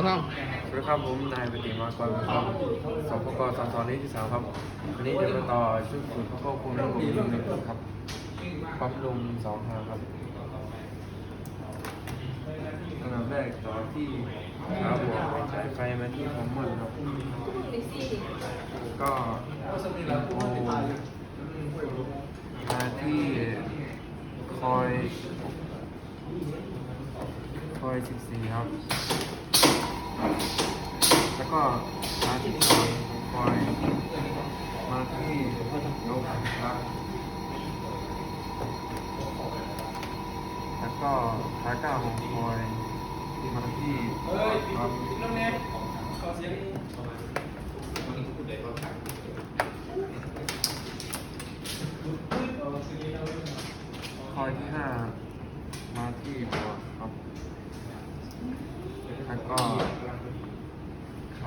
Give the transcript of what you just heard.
สวัสดีครับผมนายปฏิมากรครับสปกสสนิที่สามครับวันนี้จะมาต่อชุดฝึกควบคุมระบบยิงหนึ่งครับปั๊มลมสองทางครับอันดับแรกต่อที่ขาบวกใช้ไฟมาที่คอมมอนครับก็อินโฟมาที่คอยคอย 14 ครับ แล้วก็ขาที่สองคอยมาที่ยกครับแล้วก็ขาเก้าของคอยที่มาที่ครับคอยที่ห้ามาที่บวครับแล้วก็